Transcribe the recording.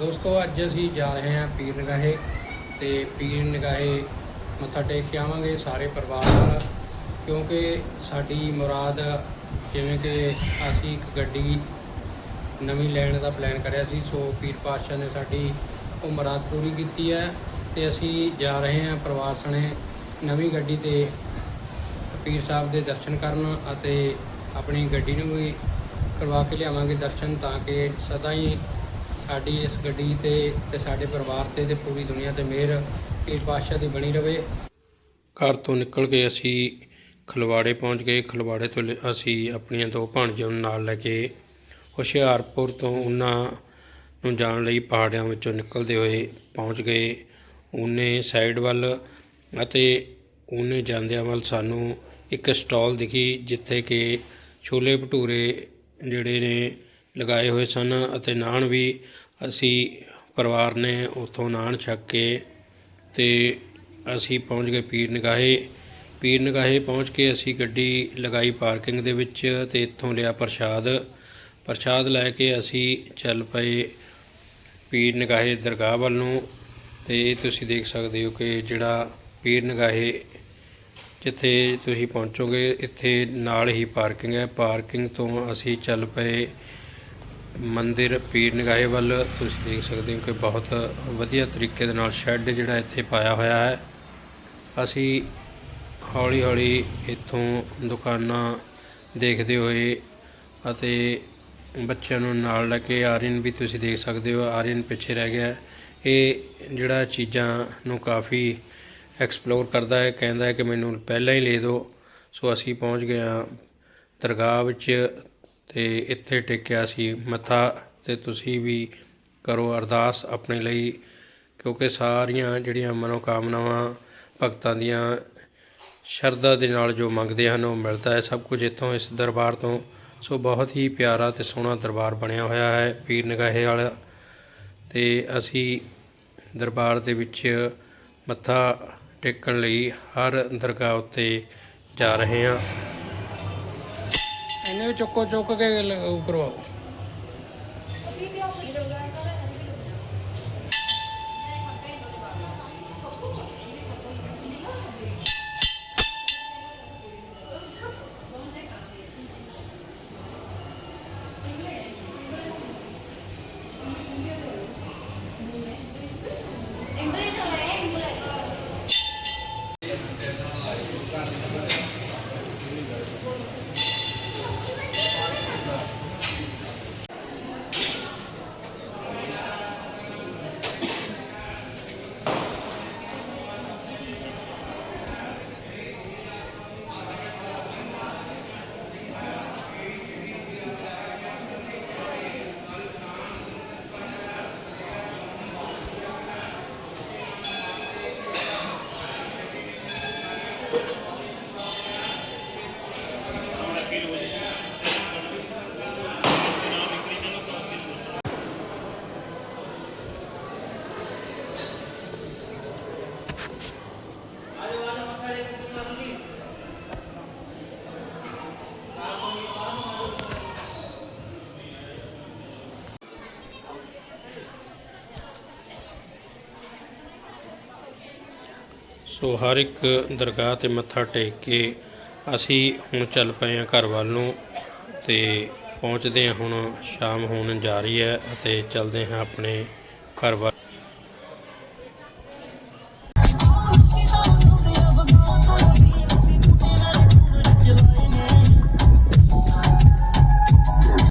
ਦੋਸਤੋ, ਅੱਜ ਅਸੀਂ ਜਾ ਰਹੇ ਹਾਂ ਪੀਰ ਨਿਗਾਹੇ ਤੇ ਪੀਰ ਨਿਗਾਹੇ ਮੱਥਾ ਟੇਕ ਕੇ ਆਵਾਂਗੇ ਸਾਰੇ ਪਰਿਵਾਰ ਨਾਲ, ਕਿਉਂਕਿ ਸਾਡੀ ਮੁਰਾਦ ਜਿਵੇਂ ਕਿ ਅਸੀਂ ਇੱਕ ਗੱਡੀ ਨਵੀਂ ਲੈਣ ਦਾ ਪਲਾਨ ਕਰਿਆ ਸੀ, ਸੋ ਪੀਰ ਪਾਤਸ਼ਾਹ ਨੇ ਸਾਡੀ ਉਹ ਮੁਰਾਦ ਪੂਰੀ ਕੀਤੀ ਹੈ ਤੇ ਅਸੀਂ ਜਾ ਰਹੇ ਹਾਂ ਪਰਿਵਾਰ ਸਣੇ ਨਵੀਂ ਗੱਡੀ ਤੇ ਪੀਰ ਸਾਹਿਬ ਦੇ ਦਰਸ਼ਨ ਕਰਨ ਅਤੇ ਆਪਣੀ ਗੱਡੀ ਨੂੰ ਵੀ ਕਰਵਾ ਕੇ ਲਿਆਵਾਂਗੇ ਦਰਸ਼ਨ ਤਾਂ ਕਿ ਸਦਾ ਹੀ ਸਾਡੀ ਇਸ ਗੱਡੀ ਤੇ ਤੇ ਸਾਡੇ ਪਰਿਵਾਰ ਤੇ ਤੇ ਪੂਰੀ ਦੁਨੀਆ ਤੇ ਮਿਹਰ ਇਹ ਪਾਤਸ਼ਾਹ ਦੀ ਬਣੀ ਰਵੇ। ਘਰ ਤੋਂ ਨਿਕਲ ਕੇ ਅਸੀਂ ਖਲਵਾੜੇ ਪਹੁੰਚ ਗਏ। ਖਲਵਾੜੇ ਤੋਂ ਲ- ਅਸੀਂ ਆਪਣੀਆਂ ਦੋ ਭਾਣਜੀਆਂ ਨੂੰ ਨਾਲ ਲੈ ਕੇ ਹੁਸ਼ਿਆਰਪੁਰ ਤੋਂ ਉਹਨਾਂ ਨੂੰ ਜਾਣ ਲਈ ਪਹਾੜਿਆਂ ਵਿੱਚੋਂ ਨਿਕਲਦੇ ਹੋਏ ਪਹੁੰਚ ਗਏ। ਉਹਨੇ ਸਾਈਡ ਵੱਲ ਅਤੇ ਉਹਨੇ ਜਾਂਦਿਆਂ ਵੱਲ ਸਾਨੂੰ ਇੱਕ ਸਟਾਲ ਦਿਖੀ, ਜਿੱਥੇ ਕਿ ਛੋਲੇ ਭਟੂਰੇ ਜਿਹੜੇ ਨੇ ਲਗਾਏ ਹੋਏ ਸਨ ਅਤੇ ਨਾਨ ਵੀ ਅਸੀਂ ਪਰਿਵਾਰ ਨੇ ਉੱਥੋਂ ਨਾਨ ਛਕ ਕੇ ਤੇ ਅਸੀਂ ਪਹੁੰਚ ਗਏ ਪੀਰ ਨਿਗਾਹੇ। ਪੀਰ ਨਿਗਾਹੇ ਪਹੁੰਚ ਕੇ ਅਸੀਂ ਗੱਡੀ ਲਗਾਈ ਪਾਰਕਿੰਗ ਦੇ ਵਿੱਚ ਤੇ ਇੱਥੋਂ ਲਿਆ ਪ੍ਰਸ਼ਾਦ। ਪ੍ਰਸ਼ਾਦ ਲੈ ਕੇ ਅਸੀਂ ਚੱਲ ਪਏ ਪੀਰ ਨਿਗਾਹੇ ਦਰਗਾਹ ਵੱਲ ਨੂੰ ਤੇ ਤੁਸੀਂ ਦੇਖ ਸਕਦੇ ਹੋ ਕਿ ਜਿਹੜਾ ਪੀਰ ਨਿਗਾਹੇ ਜਿੱਥੇ ਤੁਸੀਂ ਪਹੁੰਚੋਗੇ, ਇੱਥੇ ਨਾਲ ਹੀ ਪਾਰਕਿੰਗ ਹੈ। ਪਾਰਕਿੰਗ ਤੋਂ ਅਸੀਂ ਚੱਲ ਪਏ ਮੰਦਿਰ ਪੀਰ ਨਿਗਾਹੇ ਵੱਲ ਤੁਸੀਂ ਦੇਖ ਸਕਦੇ ਹੋ ਕਿ ਬਹੁਤ ਵਧੀਆ ਤਰੀਕੇ ਦੇ ਨਾਲ ਸ਼ੈੱਡ ਜਿਹੜਾ ਇੱਥੇ ਪਾਇਆ ਹੋਇਆ ਹੈ। ਅਸੀਂ ਹੌਲੀ ਹੌਲੀ ਇੱਥੋਂ ਦੁਕਾਨਾਂ ਦੇਖਦੇ ਹੋਏ ਅਤੇ ਬੱਚਿਆਂ ਨੂੰ ਨਾਲ ਲੈ ਕੇ ਆਰੀਅਨ ਵੀ ਤੁਸੀਂ ਦੇਖ ਸਕਦੇ ਹੋ, ਆਰੀਅਨ ਪਿੱਛੇ ਰਹਿ ਗਿਆ ਇਹ ਜਿਹੜਾ ਚੀਜ਼ਾਂ ਨੂੰ ਕਾਫੀ ਐਕਸਪਲੋਰ ਕਰਦਾ ਹੈ, ਕਹਿੰਦਾ ਹੈ ਕਿ ਮੈਨੂੰ ਪਹਿਲਾਂ ਹੀ ਲੈ ਦਿਓ। ਸੋ ਅਸੀਂ ਪਹੁੰਚ ਗਏ ਹਾਂ ਦਰਗਾਹ ਵਿੱਚ ਅਤੇ ਇੱਥੇ ਟੇਕਿਆ ਸੀ ਮੱਥਾ ਅਤੇ ਤੁਸੀਂ ਵੀ ਕਰੋ ਅਰਦਾਸ ਆਪਣੇ ਲਈ, ਕਿਉਂਕਿ ਸਾਰੀਆਂ ਜਿਹੜੀਆਂ ਮਨੋਕਾਮਨਾਵਾਂ ਭਗਤਾਂ ਦੀਆਂ ਸ਼ਰਧਾ ਦੇ ਨਾਲ ਜੋ ਮੰਗਦੇ ਹਨ, ਉਹ ਮਿਲਦਾ ਹੈ। ਸਭ ਕੁਝ ਇੱਥੋਂ ਇਸ ਦਰਬਾਰ ਤੋਂ। ਸੋ ਬਹੁਤ ਹੀ ਪਿਆਰਾ ਤੇ ਸੋਹਣਾ ਦਰਬਾਰ ਬਣਿਆ ਹੋਇਆ ਹੈ, ਪੀਰ ਨਿਗਾਹੇ ਵਾਲਾ। ਤੇ ਅਸੀਂ ਦਰਬਾਰ ਦੇ ਵਿੱਚ ਮੱਥਾ ਟੇਕਣ ਲਈ ਹਰ ਦਰਗਾਹ ਉੱਤੇ ਜਾ ਰਹੇ ਹਾਂ। ਇਹਨੇ ਵੀ ਚੁੱਕੋ ਚੁੱਕ ਕੇ ਲ- ਉਹ ਕਰਵਾਓ। ਸੋ ਹਰ ਇੱਕ ਦਰਗਾਹ ਤੇ ਮੱਥਾ ਟੇਕ ਕੇ ਅਸੀਂ ਹੁਣ ਚੱਲ ਪਏ ਹਾਂ ਘਰ ਵੱਲ ਨੂੰ ਤੇ ਪਹੁੰਚਦੇ ਹਾਂ ਹੁਣ, ਸ਼ਾਮ ਹੋਣ ਜਾ ਰਹੀ ਹੈ ਅਤੇ ਚੱਲਦੇ ਹਾਂ ਆਪਣੇ ਘਰ ਵੱਲ